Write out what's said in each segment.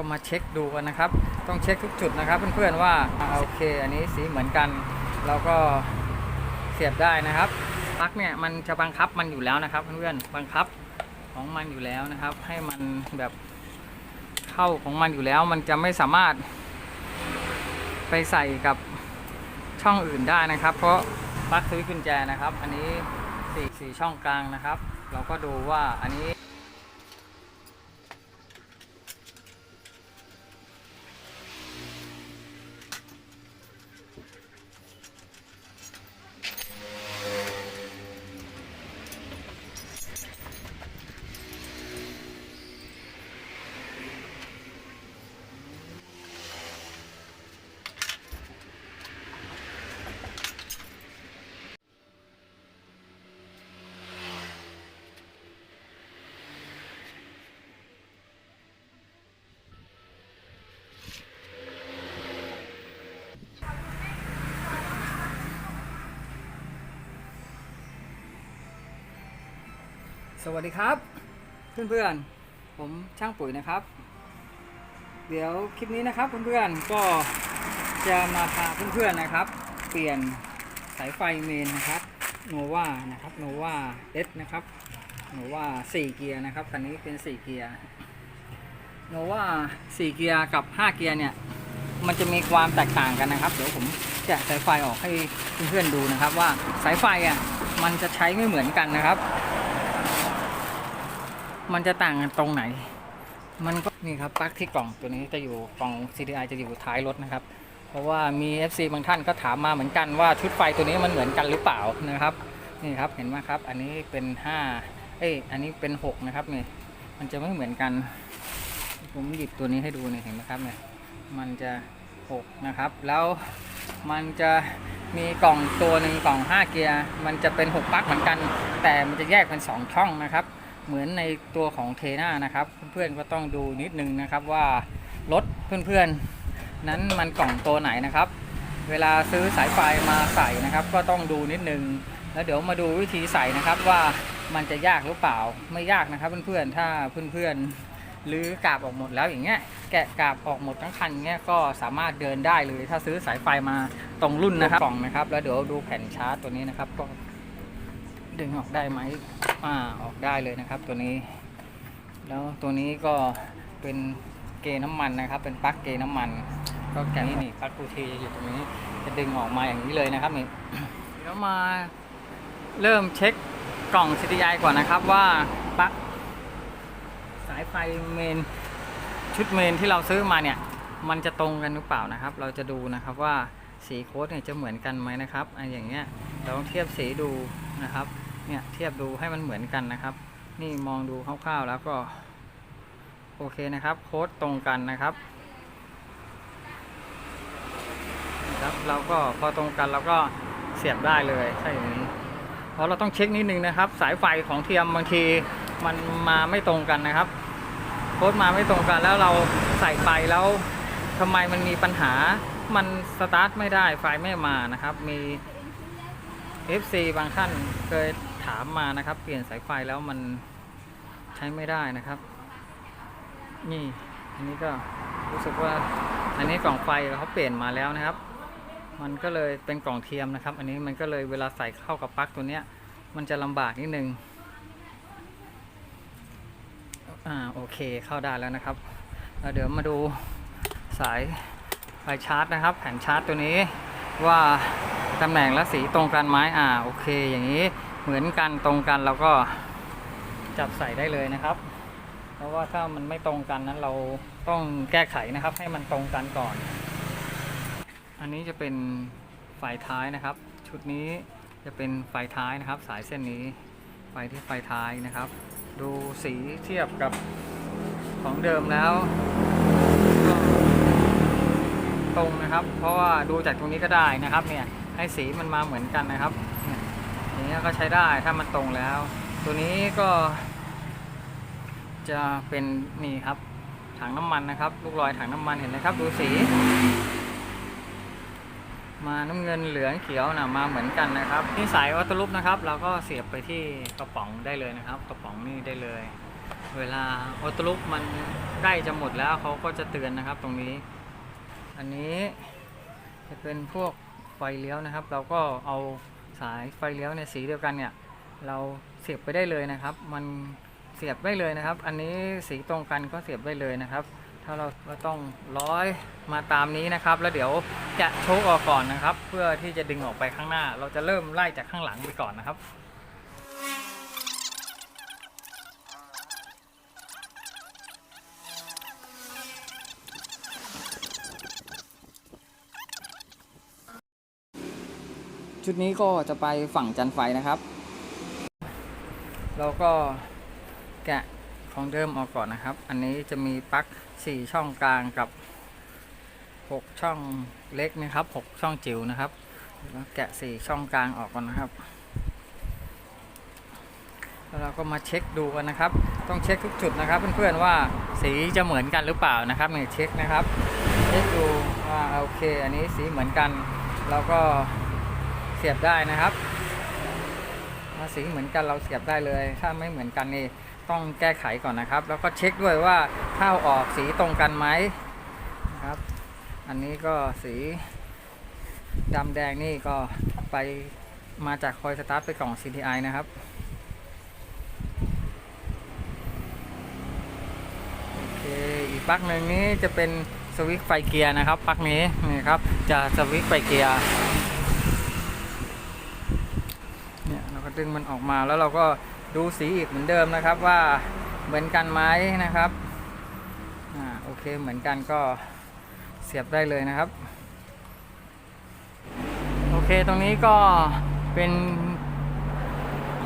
ก็มาเช็คดูกันนะครับ ต้องเช็คทุกจุดนะครับ เพื่อนๆว่าโอเค อันนี้สีเหมือนกัน เราก็เสียบได้นะครับปลั๊กเนี่ยมันจะบังคับมันอยู่แล้วนะครับ เพื่อนๆบังคับของมันอยู่แล้วนะครับ ให้มันแบบเข้าของมันอยู่แล้ว มันจะไม่สามารถไปใส่กับช่องอื่นได้นะครับ เพราะปลั๊กสวิตช์กุญแจนะครับ อันนี้สี่สี่ช่องกลางนะครับ เราก็ดูว่าอันนี้ สวัสดีครับ เพื่อนๆ ผมช่างปุ๋ยนะครับ เดี๋ยวคลิปนี้นะครับเพื่อนๆก็จะมาพาเพื่อนๆนะครับ เปลี่ยนสายไฟเมนนะครับโนวานะครับโนวาเอสนะครับโนวา4เกียร์นะครับคันนี้เป็น4เกียร์โนวา4เกียร์กับ5เกียร์เนี่ยมันจะมีความแตกต่างกันนะครับ เดี๋ยวผมแกะสายไฟออกให้เพื่อนๆดูนะครับ ว่าสายไฟอะมันจะใช้ไม่เหมือนกันนะครับ มันจะต่างกันตรงไหน มันก็นี่ครับปลั๊กที่กล่องตัวนี้จะอยู่กล่อง CDI จะอยู่ท้ายรถนะครับ เพราะว่ามี FC บางท่านก็ถามมาเหมือนกันว่าชุดไฟตัวนี้มันเหมือนกันหรือเปล่านะครับนี่ครับเห็นไหมครับ อันนี้เป็น 5 เอ้ยอันนี้เป็น 6 นะครับนี่มันจะไม่เหมือนกัน ผมหยิบตัวนี้ให้ดูเนี่ยเห็นไหมครับเนี่ยมันจะ6นะครับแล้วมันจะมีกล่องตัวหนึ่งกล่อง 5 เกียร์ มันจะเป็น 6ปลั๊กเหมือนกัน แต่มันจะแยกเป็น 2 ช่องนะครับ เหมือนในตัวของเทน่านะครับ เพื่อนๆก็ต้องดูนิดนึงนะครับว่ารถเพื่อนๆ นั้นมันกล่องตัวไหนนะครับ เวลาซื้อสายไฟมาใส่นะครับ ก็ต้องดูนิดนึง แล้วเดี๋ยวมาดูวิธีใส่นะครับว่ามันจะยากหรือเปล่าไม่ยากนะครับ เพื่อนๆถ้าเพื่อนๆหรือกาบออกหมดแล้วอย่างเงี้ยแกะกาบออกหมดทั้งคันเงี้ยก็สามารถเดินได้เลย ถ้าซื้อสายไฟมาตรงรุ่นนะครับกล่องนะครับ แล้วเดี๋ยวดูแผ่นชาร์จตัวนี้นะครับก็ ดึงออกได้ไหมอ่าออกได้เลยนะครับ ตัวนี้ แล้วตัวนี้ก็เป็นเกน้ำมันนะครับ เป็นปลั๊กเกน้ำมัน ก็แกนี่นี่ปลั๊กกูทีอยู่ตรงนี้ จะดึงออกมาอย่างนี้เลยนะครับนี่เดี๋ยวมาเริ่มเช็คกล่อง CDI ก่อนนะครับว่าปลั๊กสายไฟเมนชุดเมนที่เราซื้อมาเนี่ย มันจะตรงกันหรือเปล่านะครับ เราจะดูนะครับว่าสีโค้ดเนี่ยจะเหมือนกันไหมนะครับอันอย่างเงี้ยเราต้องเทียบสีดูนะครับ เนี่ยเทียบดูให้มันเหมือนกันนะครับ นี่มองดูคร่าวๆแล้วก็ โอเคนะครับ โค้ดตรงกันนะครับนะครับเราก็พอตรงกันเราก็เสียบได้เลยใช่อย่างนี้เพราะเราต้องเช็คนิดนึงนะครับ สายไฟของเทียมบางทีมันมาไม่ตรงกันนะครับโค้ดมาไม่ตรงกันแล้วเราใส่ไปแล้วทำไมมันมีปัญหามันสตาร์ทไม่ได้ไฟไม่มานะครับ มี FC บางท่านเคย ถามมานะครับ เปลี่ยนสายไฟแล้วมันใช้ไม่ได้นะครับ นี่อันนี้ก็รู้สึกว่าอันนี้กล่องไฟเขาเปลี่ยนมาแล้วนะครับ มันก็เลยเป็นกล่องเทียมนะครับ อันนี้มันก็เลยเวลาใส่เข้ากับปลั๊กตัวเนี้ย มันจะลำบากนิดนึงอ่าโอเคเข้าได้แล้วนะครับเดี๋ยวมาดูสายไฟชาร์จนะครับ แผ่นชาร์จตัวนี้ว่าตำแหน่งและสีตรงกันไหมอ่าโอเคอย่างนี้ เหมือนกันตรงกันเราก็จับใส่ได้เลยนะครับ เพราะว่าถ้ามันไม่ตรงกันนั้นเราต้องแก้ไขนะครับ ให้มันตรงกันก่อน อันนี้จะเป็นไฟท้ายนะครับ ชุดนี้จะเป็นไฟท้ายนะครับ สายเส้นนี้ไฟที่ไฟท้ายนะครับ ดูสีเทียบกับของเดิมแล้ว ตรงนะครับ เพราะว่าดูจากตรงนี้ก็ได้นะครับเนี่ยให้สีมันมาเหมือนกันนะครับ นี้ก็ใช้ได้ถ้ามันตรงแล้ว ตัวนี้ก็ จะเป็นนี่ครับถังน้ำมันนะครับ ลูกรอยถังน้ำมันเห็นไหมครับ ดูสี มาน้ำเงินเหลืองเขียวนะมาเหมือนกันนะครับนี่สายวัตถุรูปนะครับ เราก็เสียบไปที่กระป๋องได้เลยนะครับ กระป๋องนี่ได้เลย เวลาออโต้ลุกมันใกล้จะหมดแล้วเขาก็จะเตือนนะครับตรงนี้ อันนี้จะเป็นพวกไฟเลี้ยวนะครับ เราก็เอา สายไฟเลี้ยวเนี่ยสีเดียวกันเนี่ยเราเสียบไปได้เลยนะครับ มันเสียบได้เลยนะครับ อันนี้สีตรงกันก็เสียบได้เลยนะครับ ถ้าเราเราต้องร้อยมาตามนี้นะครับ แล้วเดี๋ยวจะโชกออกก่อนนะครับ เพื่อที่จะดึงออกไปข้างหน้า เราจะเริ่มไล่จากข้างหลังไปก่อนนะครับ ชุดนี้ก็จะไปฝั่งจันไฟนะครับ เราก็แกะของเดิมออกก่อนนะครับ อันนี้จะมีปลั๊ก4 ช่องกลางกับ 6 ช่องเล็กนะครับ 6 ช่องจิ๋วนะครับแล้วแกะ 4 ช่องกลางออกก่อนนะครับแล้วเราก็มาเช็คดูกันนะครับ ต้องเช็คทุกจุดนะครับ เพื่อนๆว่าสีจะเหมือนกันหรือเปล่านะครับเนี่ยเช็คนะครับ เช็คดูว่าโอเค อันนี้สีเหมือนกันเราก็ เสียบได้นะครับ ถ้าสีเหมือนกันเราเสียบได้เลย ถ้าไม่เหมือนกันนี่ต้องแก้ไขก่อนนะครับ แล้วก็เช็คด้วยว่าเข้าออกสีตรงกันไหมนะครับ อันนี้ก็สีดำแดงนี่ก็ไปมาจากคอยสตาร์ทไปกล่อง CTI นะครับโอเคอีกปลั๊กหนึ่งนี้จะเป็นสวิตช์ไฟเกียร์นะครับปลั๊กนี้นี่ครับจะสวิตช์ไฟเกียร์ เนี่ยเราก็ ดึงมันออกมาแล้วเราก็ดูสีอีกเหมือนเดิมนะครับว่าเหมือนกันไหมนะครับอ่าโอเคเหมือนกันก็เสียบได้เลยนะครับ โอเคตรงนี้ก็เป็น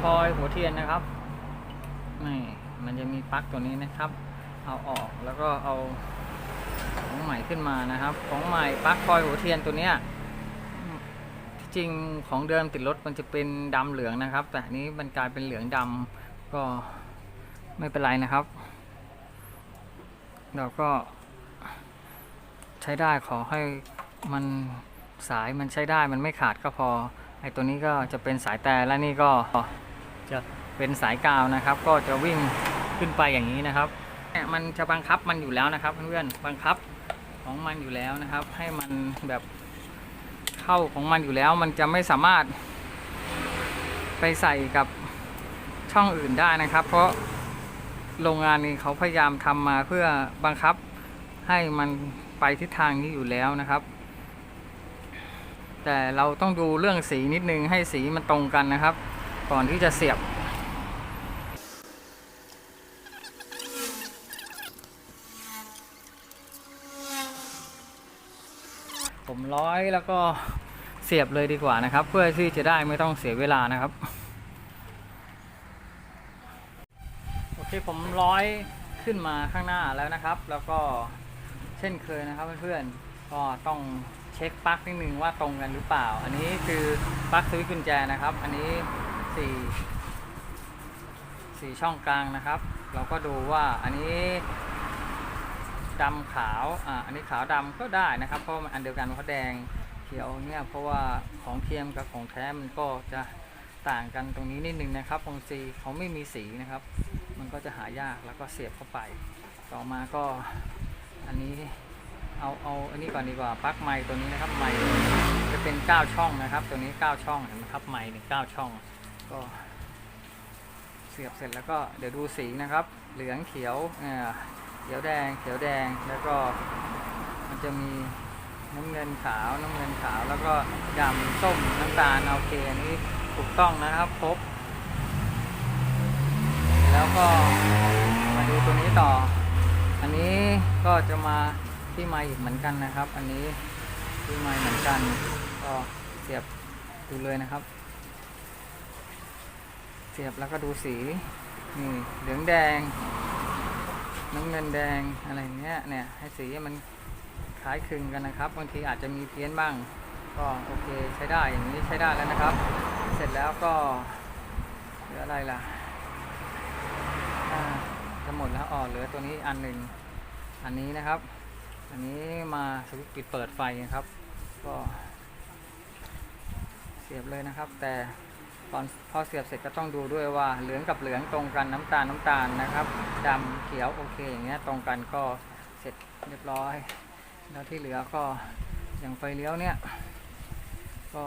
คอยหัวเทียนนะครับนี่มันจะมีปลั๊กตัวนี้นะครับ เอาออกแล้วก็เอาของใหม่ขึ้นมานะครับ ของใหม่ปลั๊กคอยหัวเทียนตัวเนี้ย จริงของเดิมติดรถมันจะเป็นดำเหลืองนะครับ แต่นี้มันกลายเป็นเหลืองดำก็ไม่เป็นไรนะครับ เราก็ใช้ได้ขอให้มันสายมันใช้ได้มันไม่ขาดก็พอไอตัวนี้ก็จะเป็นสายแต่และนี่ก็จะเป็นสายกาวนะครับ ก็จะวิ่งขึ้นไปอย่างนี้นะครับเนี่ยมันจะบังคับมันอยู่แล้วนะครับเพื่อนๆบังคับของมันอยู่แล้วนะครับ ให้มันแบบ เข้าของมันอยู่แล้ว มันจะไม่สามารถไปใส่กับช่องอื่นได้นะครับ เพราะโรงงานนี้เขาพยายามทำมาเพื่อบังคับให้มันไปทิศทางนี้อยู่แล้วนะครับ แต่เราต้องดูเรื่องสีนิดนึงให้สีมันตรงกันนะครับ ก่อนที่จะเสียบ ผมร้อยแล้วก็เสียบเลยดีกว่านะครับ เพื่อที่จะได้ไม่ต้องเสียเวลานะครับ โอเคผมร้อยขึ้นมาข้างหน้าแล้วนะครับ แล้วก็เช่นเคยนะครับเพื่อนๆก็ต้องเช็คปลั๊กนิดนึงว่าตรงกันหรือเปล่า อันนี้คือปลั๊กสวิตช์กุญแจนะครับ อันนี้สี่สี่ช่องกลางนะครับ เราก็ดูว่าอันนี้ ดำขาวอ่าอันนี้ขาวดำก็ได้นะครับ เพราะมันอันเดียวกันเขาแดงเขียวเนี่ยเพราะว่าของเทียมกับของแท้มันก็จะต่างกันตรงนี้นิดนึงนะครับของซีเขาไม่มีสีนะครับ มันก็จะหายากแล้วก็เสียบเข้าไป ต่อมาก็อันนี้เอาเอาอันนี้ก่อนดีกว่าปลั๊กไม้ตัวนี้นะครับไม้จะเป็น 9 ช่องนะครับ ตัวนี้ 9 ช่องเห็นไหมครับไม้หนึ่งเก้าช่อง ก็เสียบเสร็จแล้วก็เดี๋ยวดูสีนะครับ เหลืองเขียวอ่า เขียวแดงเขียวแดงแล้วก็มันจะมีน้ำเงินขาวน้ำเงินขาวแล้วก็ดำส้มน้ำตาลโอเคอันนี้ถูกต้องนะครับครบแล้วก็มาดูตัวนี้ต่อ อันนี้ก็จะมาที่ไม้อีกเหมือนกันนะครับ อันนี้ที่ไม้เหมือนกัน ก็เสียบดูเลยนะครับ เสียบแล้วก็ดูสีนี่เหลืองแดง น้ำเงินแดงอะไรอย่างเงี้ยเนี่ยให้สีมันคล้ายคลึงกันนะครับ บางทีอาจจะมีเพี้ยนบ้าง ก็โอเคใช้ได้อย่างนี้ใช้ได้แล้วนะครับ เสร็จแล้วก็เหลืออะไรล่ะอ่าจะหมดแล้วอ๋อเหลือตัวนี้อันหนึ่งอันนี้นะครับ อันนี้มาสวิตช์ปิดเปิดไฟนะครับ ก็เสียบเลยนะครับ แต่ ก่อนพอเสียบเสร็จก็ต้องดูด้วยว่าเหลืองกับเหลืองตรงกันน้ำตาลน้ำตาลนะครับดำเขียวโอเคอย่างเงี้ยตรงกันก็เสร็จเรียบร้อย แล้วที่เหลือก็อย่างไฟเลี้ยวเนี่ยก็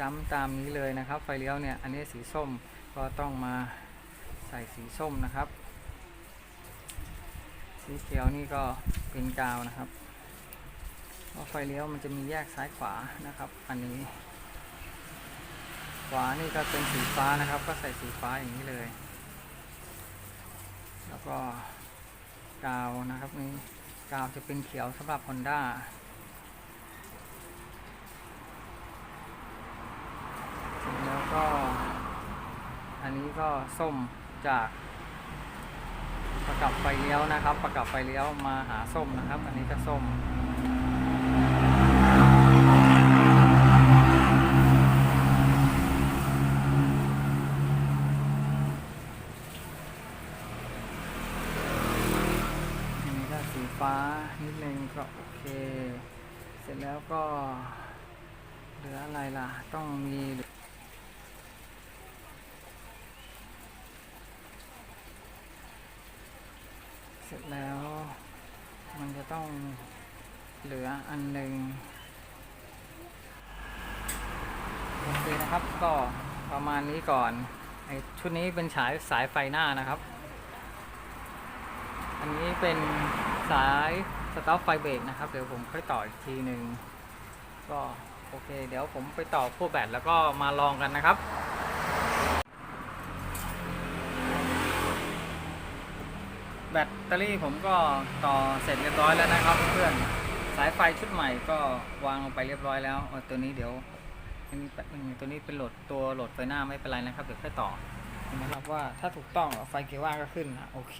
จำตามนี้เลยนะครับ ไฟเลี้ยวเนี่ยอันนี้สีส้มก็ต้องมาใส่สีส้มนะครับ สีเขียวนี่ก็เป็นกาวนะครับเพราะไฟเลี้ยวมันจะมีแยกซ้ายขวานะครับ อันนี้ ขวานี่ก็เป็นสีฟ้านะครับ ก็ใส่สีฟ้าอย่างนี้เลย แล้วก็กาวนะครับนี่กาวจะเป็นเขียวสำหรับ Honda แล้วก็ อันนี้ก็ส้มจากประกับไฟเลี้ยวนะครับ ประกับไฟเลี้ยวมาหาส้มนะครับ อันนี้ก็ส้ม อันนี้ก็สีฟ้านิดนึงก็โอเค เสร็จแล้วก็ เหลืออะไรล่ะ ต้องมีเสร็จแล้ว มันจะต้องเหลืออันหนึ่งโอเคนะครับก็ประมาณนี้ก่อนไอชุดนี้เป็นฉายสายไฟหน้านะครับ อันนี้เป็นสายสต็อปไฟเบรกนะครับ เดี๋ยวผมค่อยต่ออีกทีหนึ่งก็ โอเค เดี๋ยวผมไปต่อพวกแบตแล้วก็มาลองกันนะครับแบตเตอรี่ผมก็ต่อเสร็จเรียบร้อยแล้วนะครับเพื่อนสายไฟชุดใหม่ก็วางลงไปเรียบร้อยแล้วตัวนี้เดี๋ยวนี่แป๊บนึงตัวนี้เป็นโหลดตัวโหลดไฟหน้าไม่เป็นไรนะครับเดี๋ยวค่อยต่อนะครับว่าถ้าถูกต้องไฟเกียร์ว่างก็ขึ้นนะโอเค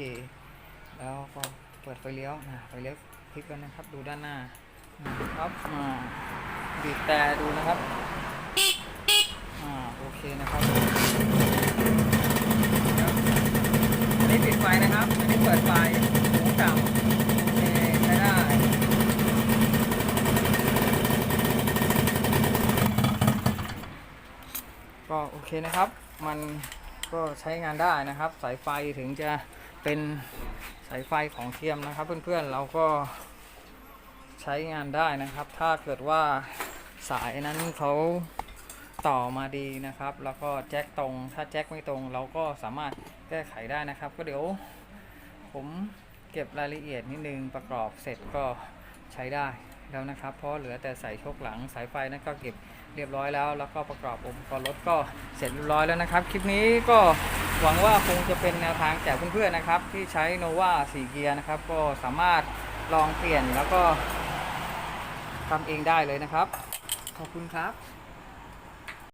แล้วก็เปิดไฟเลี้ยวนะไฟเลี้ยวคลิกแล้วนะครับ ดูด้านหน้านะครับอ่า บีบแต่ดูนะครับ อ่า โอเคนะครับอันนี้ปิดไฟนะครับ อันนี้เปิดไฟหูต่ำโอเคใช้ได้ก็โอเคนะครับ มันก็ใช้งานได้นะครับ สายไฟถึงจะเป็นสายไฟของเทียมนะครับ เพื่อนๆเราก็ใช้งานได้นะครับ ถ้าเกิดว่า สายนั้นเขาต่อมาดีนะครับ แล้วก็แจ็คตรง ถ้าแจ็คไม่ตรง เราก็สามารถแก้ไขได้นะครับ ก็เดี๋ยว ผมเก็บรายละเอียดนิดนึงประกอบเสร็จก็ใช้ได้แล้วนะครับ เพราะเหลือแต่สายชกหลังสายไฟนั้นก็เก็บเรียบร้อยแล้ว แล้วก็ประกอบอุปกรณ์รถก็เสร็จเรียบร้อยแล้วนะครับ คลิปนี้ก็หวังว่าคงจะเป็นแนวทางแก่เพื่อนๆนะครับ ที่ใช้โนวา4เกียร์นะครับ ก็สามารถลองเปลี่ยนแล้วก็ทำเองได้เลยนะครับ ขอบคุณครับ